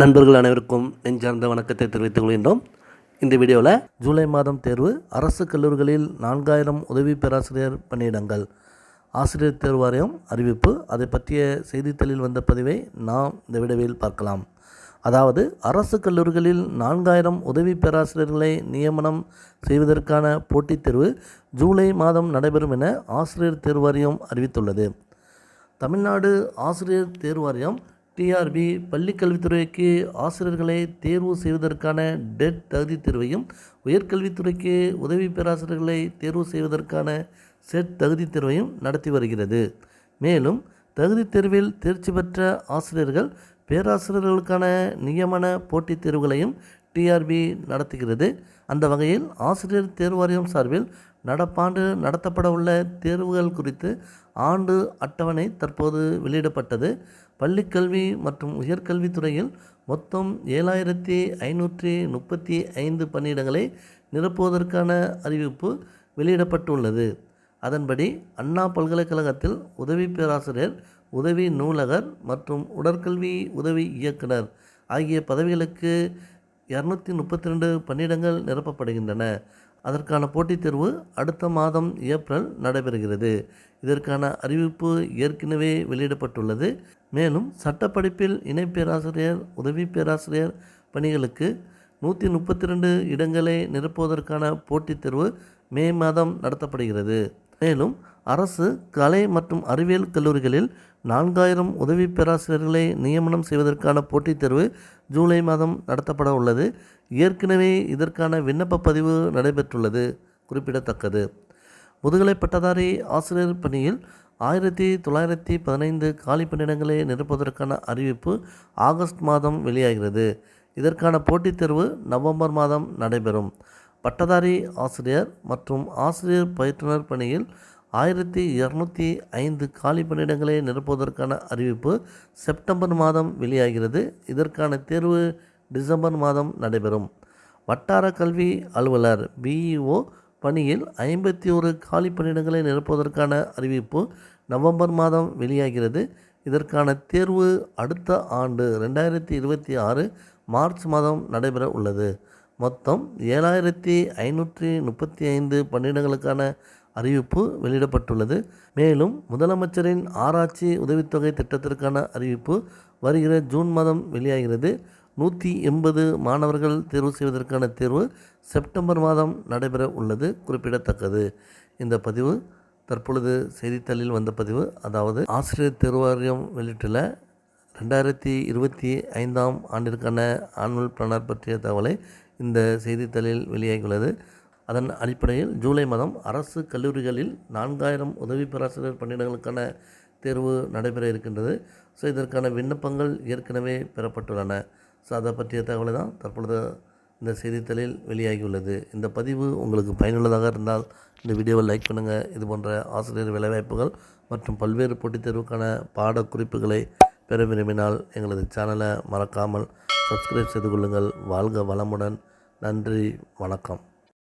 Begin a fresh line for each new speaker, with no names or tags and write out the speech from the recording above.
நண்பர்கள் அனைவருக்கும் நெஞ்சார்ந்த வணக்கத்தை தெரிவித்துக் கொள்கின்றோம். இந்த வீடியோவில் ஜூலை மாதம் தேர்வு அரசு கல்லூரிகளில் நான்காயிரம் உதவி பேராசிரியர் பணியிடங்கள். ஆசிரியர் தேர்வு வாரியம் அறிவிப்பு அதை பற்றிய செய்தித்தாளில் வந்த பதிவை நாம் இந்த வீடியோவில் பார்க்கலாம். அதாவது அரசு கல்லூரிகளில் நான்காயிரம் உதவி பேராசிரியர்களை நியமனம் செய்வதற்கான போட்டித் தேர்வு ஜூலை மாதம் நடைபெறும் என ஆசிரியர் தேர்வாரியம் அறிவித்துள்ளது. தமிழ்நாடு ஆசிரியர் தேர்வாரியம் டிஆர்பி பள்ளிக்கல்வித்துறைக்கு ஆசிரியர்களை தேர்வு செய்வதற்கான டெட் தகுதி தேர்வையும் உயர்கல்வித்துறைக்கு உதவி பேராசிரியர்களை தேர்வு செய்வதற்கான செட் தகுதி தேர்வையும் நடத்தி வருகிறது. மேலும் தகுதி தேர்வில் தேர்ச்சி பெற்ற ஆசிரியர்கள் பேராசிரியர்களுக்கான நியமன போட்டித் தேர்வுகளையும் டிஆர்பி நடத்துகிறது. அந்த வகையில் ஆசிரியர் தேர்வாரியம் சார்பில் நடப்பாண்டு நடத்தப்பட உள்ள தேர்வுகள் குறித்து ஆண்டு அட்டவணை தற்போது வெளியிடப்பட்டது. பள்ளிக்கல்வி மற்றும் உயர்கல்வித்துறையில் மொத்தம் ஏழாயிரத்தி ஐநூற்றி முப்பத்தி ஐந்து பணியிடங்களை நிரப்புவதற்கான அறிவிப்பு வெளியிடப்பட்டுள்ளது. அதன்படி அண்ணா பல்கலைக்கழகத்தில் உதவி பேராசிரியர் உதவி நூலகர் மற்றும் உடற்கல்வி உதவி இயக்குனர் ஆகிய பதவிகளுக்கு இரநூத்தி முப்பத்தி ரெண்டு பணியிடங்கள் நிரப்பப்படுகின்றன. அதற்கான போட்டித் தேர்வு அடுத்த மாதம் ஏப்ரல் நடைபெறுகிறது. இதற்கான அறிவிப்பு ஏற்கனவே வெளியிடப்பட்டுள்ளது. மேலும் சட்டப்படிப்பில் இணை பேராசிரியர் உதவி பேராசிரியர் பணிகளுக்கு நூற்றி முப்பத்தி ரெண்டு இடங்களை நிரப்புவதற்கான போட்டித் தேர்வு மே மாதம் நடத்தப்படுகிறது. மேலும் அரசு கலை மற்றும் அறிவியல் கல்லூரிகளில் நான்காயிரம் உதவி பேராசிரியர்களை நியமனம் செய்வதற்கான போட்டித் தேர்வு ஜூலை மாதம் நடத்தப்பட உள்ளது. ஏற்கனவே இதற்கான விண்ணப்ப பதிவு நடைபெற்றுள்ளது. குறிப்பிடத்தக்கது. முதுகலை பட்டதாரி ஆசிரியர் பணியில் ஆயிரத்தி தொள்ளாயிரத்தி பதினைந்து காலி பணியிடங்களை நிரப்புவதற்கான அறிவிப்பு ஆகஸ்ட் மாதம் வெளியாகிறது. இதற்கான போட்டித் தேர்வு நவம்பர் மாதம் நடைபெறும். பட்டதாரி ஆசிரியர் மற்றும் ஆசிரியர் பயிற்றுனர் பணியில் ஆயிரத்தி இரநூத்தி ஐந்து காலி பணியிடங்களை நிரப்புவதற்கான அறிவிப்பு செப்டம்பர் மாதம் வெளியாகிறது. இதற்கான தேர்வு டிசம்பர் மாதம் நடைபெறும். வட்டார கல்வி அலுவலர் பிஇஓ பணியில் ஐம்பத்தி ஒரு காலி பணியிடங்களை நிரப்புவதற்கான அறிவிப்பு நவம்பர் மாதம் வெளியாகிறது. இதற்கான தேர்வு அடுத்த ஆண்டு ரெண்டாயிரத்தி இருபத்தி ஆறு மார்ச் மாதம் நடைபெற உள்ளது. மொத்தம் ஏழாயிரத்தி ஐநூற்றி முப்பத்தி ஐந்து பணியிடங்களுக்கான அறிவிப்பு வெளியிடப்பட்டுள்ளது. மேலும் முதலமைச்சரின் ஆராய்ச்சி உதவித்தொகை திட்டத்திற்கான அறிவிப்பு வருகிற ஜூன் மாதம் வெளியாகிறது. நூற்றி எண்பது மாணவர்கள் தேர்வு செய்வதற்கான தேர்வு செப்டம்பர் மாதம் நடைபெற உள்ளது. குறிப்பிடத்தக்கது. இந்த பதிவு தற்பொழுது செய்தித்தாளில் வந்த பதிவு. அதாவது ஆசிரியர் தேர்வு வாரியம் வெளியிட்டுள்ள ரெண்டாயிரத்தி இருபத்தி ஐந்தாம் ஆண்டிற்கான ஆனுவல் பிளானர் பற்றிய தகவலை இந்த செய்தித்தாளில் வெளியாகியுள்ளது. அதன் அடிப்படையில் ஜூலை மாதம் அரசு கல்லூரிகளில் நான்காயிரம் உதவி பேராசிரியர் பணியிடங்களுக்கான தேர்வு நடைபெற இருக்கின்றது. ஸோ இதற்கான விண்ணப்பங்கள் ஏற்கனவே பெறப்பட்டுள்ளன. ஸோ அதை பற்றிய தகவலை தான் தற்பொழுது இந்த செய்தித்தாளில் வெளியாகியுள்ளது. இந்த பதிவு உங்களுக்கு பயனுள்ளதாக இருந்தால் இந்த வீடியோவை லைக் பண்ணுங்கள் இது போன்ற ஆசிரியர் வேலைவாய்ப்புகள் மற்றும் பல்வேறு போட்டித் தேர்வுக்கான பாடக்குறிப்புகளை பெற விரும்பினால் எங்களது சேனலை மறக்காமல் சப்ஸ்கிரைப் செய்து கொள்ளுங்கள். வாழ்க வளமுடன். நன்றி. வணக்கம்.